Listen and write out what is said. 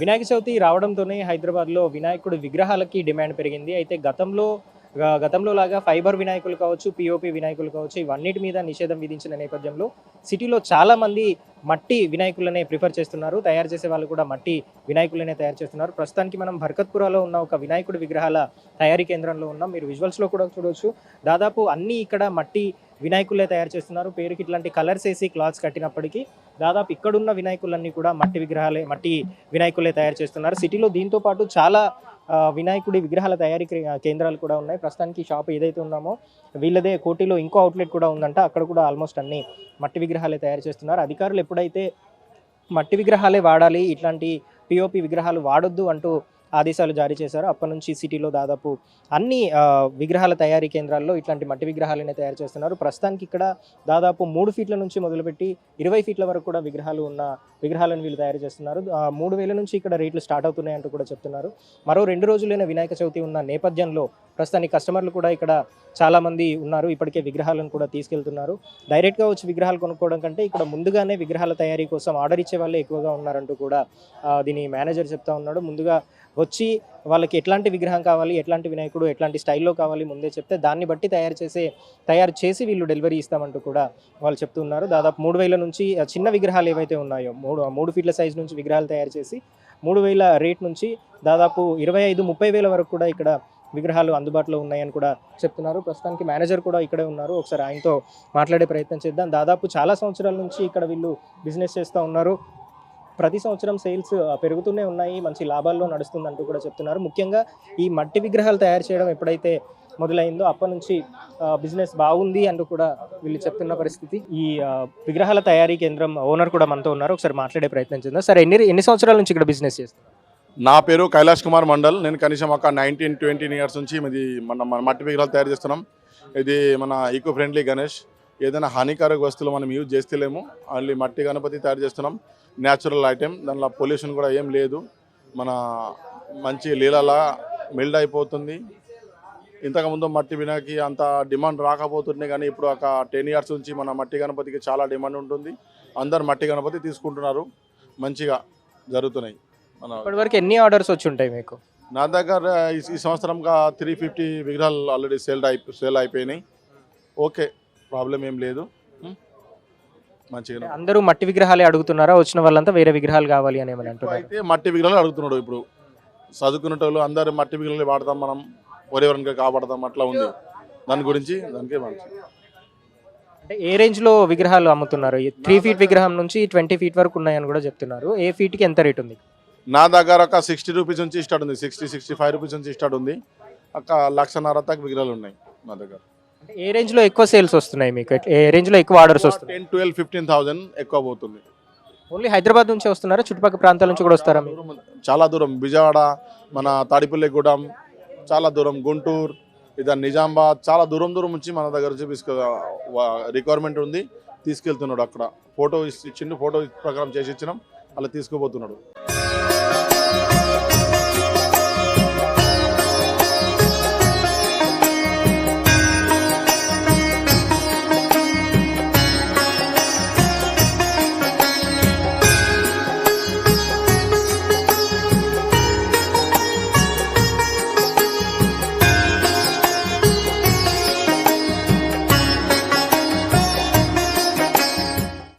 వినాయక చవితి రావడంతోనే హైదరాబాద్లో వినాయకుడి విగ్రహాలకి డిమాండ్ పెరిగింది. అయితే గతంలో గతంలో లాగా ఫైబర్ వినాయకులు కావచ్చు పిఓపి వినాయకులు కావచ్చు ఇవన్నిటి మీద నిషేధం విధించిన నేపథ్యంలో సిటీలో చాలామంది మట్టి వినాయకులనే ప్రిఫర్ చేస్తున్నారు. తయారు చేసే వాళ్ళు కూడా మట్టి వినాయకులనే తయారు చేస్తున్నారు. ప్రస్తుతానికి మనం భరకత్పురాలో ఉన్న ఒక వినాయకుడి విగ్రహాల తయారీ కేంద్రంలో ఉన్నాం. మీరు విజువల్స్లో కూడా చూడవచ్చు దాదాపు అన్నీ ఇక్కడ మట్టి వినాయకులే తయారు చేస్తున్నారు. పేరుకి ఇట్లాంటి కలర్స్ వేసి క్లాత్స్ కట్టినప్పటికీ దాదాపు ఇక్కడున్న వినాయకులన్నీ కూడా మట్టి విగ్రహాలే మట్టి వినాయకులే తయారు చేస్తున్నారు. సిటీలో దీంతో పాటు చాలా వినాయకుడి విగ్రహాల తయారీ కేంద్రాలు కూడా ఉన్నాయి. ప్రస్తుతానికి షాప్ ఏదైతే ఉన్నామో వీళ్ళదే కోటిలో ఇంకో అవుట్లెట్ కూడా ఉందంట. అక్కడ కూడా ఆల్మోస్ట్ అన్ని మట్టి విగ్రహాలే తయారు చేస్తున్నారు. అధికారులు ఎప్పుడైతే మట్టి విగ్రహాలే వాడాలి ఇట్లాంటి పిఓపి విగ్రహాలు వాడొద్దు అంటూ ఆదేశాలు జారీ చేశారు. అప్పటి నుంచి సిటీలో దాదాపు అన్ని విగ్రహాల తయారీ కేంద్రాల్లో ఇట్లాంటి మట్టి విగ్రహాలనే తయారు చేస్తున్నారు. ప్రస్తుతానికి ఇక్కడ దాదాపు మూడు ఫీట్ల నుంచి మొదలుపెట్టి ఇరవై ఫీట్ల వరకు కూడా విగ్రహాలు ఉన్న విగ్రహాలను వీళ్ళు తయారు చేస్తున్నారు. మూడు వేల నుంచి ఇక్కడ రేట్లు స్టార్ట్ అవుతున్నాయంటూ కూడా చెప్తున్నారు. మరో రెండు రోజులైన వినాయక చవితి ఉన్న నేపథ్యంలో ప్రస్తుతానికి కస్టమర్లు కూడా ఇక్కడ చాలామంది ఉన్నారు. ఇప్పటికే విగ్రహాలను కూడా తీసుకెళ్తున్నారు. డైరెక్ట్గా వచ్చి విగ్రహాలు కొనుక్కోవడం కంటే ఇక్కడ ముందుగానే విగ్రహాల తయారీ కోసం ఆర్డర్ ఇచ్చే వాళ్ళే ఎక్కువగా ఉన్నారంటూ కూడా దీని మేనేజర్ చెప్తా ఉన్నాడు. ముందుగా వచ్చి వాళ్ళకి ఎట్లాంటి విగ్రహం కావాలి ఎట్లాంటి వినాయకుడు ఎట్లాంటి స్టైల్లో కావాలి ముందే చెప్తే దాన్ని బట్టి తయారు చేసే తయారు చేసి వీళ్ళు డెలివరీ ఇస్తామంటూ కూడా వాళ్ళు చెప్తున్నారు దాదాపు మూడు వేల నుంచి చిన్న విగ్రహాలు ఏవైతే ఉన్నాయో మూడు మూడు ఫీట్ల సైజ్ నుంచి విగ్రహాలు తయారు చేసి మూడు వేల రేట్ నుంచి దాదాపు ఇరవై ఐదు ముప్పై వేల వరకు కూడా ఇక్కడ విగ్రహాలు అందుబాటులో ఉన్నాయని కూడా చెప్తున్నారు. ప్రస్తుతానికి మేనేజర్ కూడా ఇక్కడే ఉన్నారు. ఒకసారి ఆయనతో మాట్లాడే ప్రయత్నం చేద్దాం. దాదాపు చాలా సంవత్సరాల నుంచి ఇక్కడ వీళ్ళు బిజినెస్ చేస్తూ ఉన్నారు. ప్రతి సంవత్సరం సేల్స్ పెరుగుతూనే ఉన్నాయి. మంచి లాభాల్లో నడుస్తుందంటూ కూడా చెప్తున్నారు. ముఖ్యంగా ఈ మట్టి విగ్రహాలు తయారు చేయడం ఎప్పుడైతే మొదలైందో అప్పటి నుంచి బిజినెస్ బాగుంది అంటూ కూడా వీళ్ళు చెప్తున్న పరిస్థితి. ఈ విగ్రహాల తయారీ కేంద్రం ఓనర్ కూడా మనతో ఉన్నారు. ఒకసారి మాట్లాడే ప్రయత్నం చేద్దాం. సరే ఎన్ని ఎన్ని సంవత్సరాల నుంచి ఇక్కడ బిజినెస్ చేస్తున్నారు? నా పేరు కైలాష్ కుమార్ మండల్. నేను కనీసం ఒక నైన్టీన్ ట్వంటీన్ ఇయర్స్ నుంచి ఇది మన మన మట్టి విగ్రహాలు తయారు చేస్తున్నాం. ఇది మన ఈకో ఫ్రెండ్లీ గణేష్. ఏదైనా హానికారక వస్తువులు మనం యూజ్ చేస్తలేము. ఓన్లీ మట్టి గణపతి తయారు చేస్తున్నాం. న్యాచురల్ ఐటెం దానిలో పొల్యూషన్ కూడా ఏం లేదు. మన మంచి లీలలా మెల్డ్ అయిపోతుంది. ఇంతకుముందు మట్టి వినాకి అంత డిమాండ్ రాకపోతుండే కానీ ఇప్పుడు ఒక టెన్ ఇయర్స్ నుంచి మన మట్టి గణపతికి చాలా డిమాండ్ ఉంటుంది. అందరు మట్టి గణపతి తీసుకుంటున్నారు. మంచిగా జరుగుతున్నాయి. ఇప్పటివరకు ఎన్ని ఆర్డర్స్ వచ్చి ఉంటాయి మీకు? నా దగ్గర ఈ సంవత్సరంగా త్రీ ఫిఫ్టీ విగ్రహాలు ఆల్రెడీ సేల్ అయి సేల్ అయిపోయినాయి. ఓకే ప్రాబ్లం ఏం లేదు. ఉం? మంచిగా అందరూ మట్టి విగ్రహాలే అడుగుతున్నారా? వచ్చిన వాళ్ళంతా వేరే విగ్రహాలు కావాలి అని ఏమని అంటున్నారు? అయితే మట్టి విగ్రహాలు అడుగుతున్నాడు ఇప్పుడు. చదువుకునేటోళ్ళు అందరు మట్టి విగ్రహాలు వాడతాం మనం. ఎవరెవరికి కాపాడతాం అట్లా ఉంది. దాని గురించి దానికే మంచి. అంటే ఏ రేంజ్లో విగ్రహాలు అమ్ముతున్నారు? త్రీ ఫీట్ విగ్రహం నుంచి ట్వంటీ ఫీట్ వరకు ఉన్నాయని కూడా చెప్తున్నారు. ఏ ఫీట్కి ఎంత రేట్ ఉంది? నా దగ్గర ఒక సిక్స్టీ రూపీస్ నుంచి స్టార్ట్ ఉంది. సిక్స్టీ సిక్స్టీ ఫైవ్ రూపీస్ నుంచి స్టార్ట్ ఉంది. ఒక లక్షన్నర దాకా విగ్రహాలు ఉన్నాయి నా దగ్గర. ఏ రేంజ్లో ఎక్కువ సేల్స్ వస్తున్నాయి మీకు? ఏ రేంజ్లో ఎక్కువ ఆర్డర్స్ వస్తున్నాయి? టెన్ ట్వెల్వ్ ఫిఫ్టీన్ థౌసండ్ ఎక్కువ పోతుంది. ఓన్లీ హైదరాబాద్ నుంచి వస్తున్నారా? చుట్టుపక్కల ప్రాంతాల నుంచి కూడా వస్తారా చాలా దూరం విజయవాడ మన తాడిపల్లిగూడెం చాలా దూరం. గుంటూరు ఇదా నిజామాబాద్ చాలా దూరం దూరం నుంచి మన దగ్గర తీసుకు రిక్వైర్మెంట్ ఉంది. తీసుకెళ్తున్నాడు అక్కడ. ఫోటో ఇచ్చిండు ఫోటో ప్రకారం చేసి ఇచ్చినాం. అలా తీసుకుపోతున్నాడు.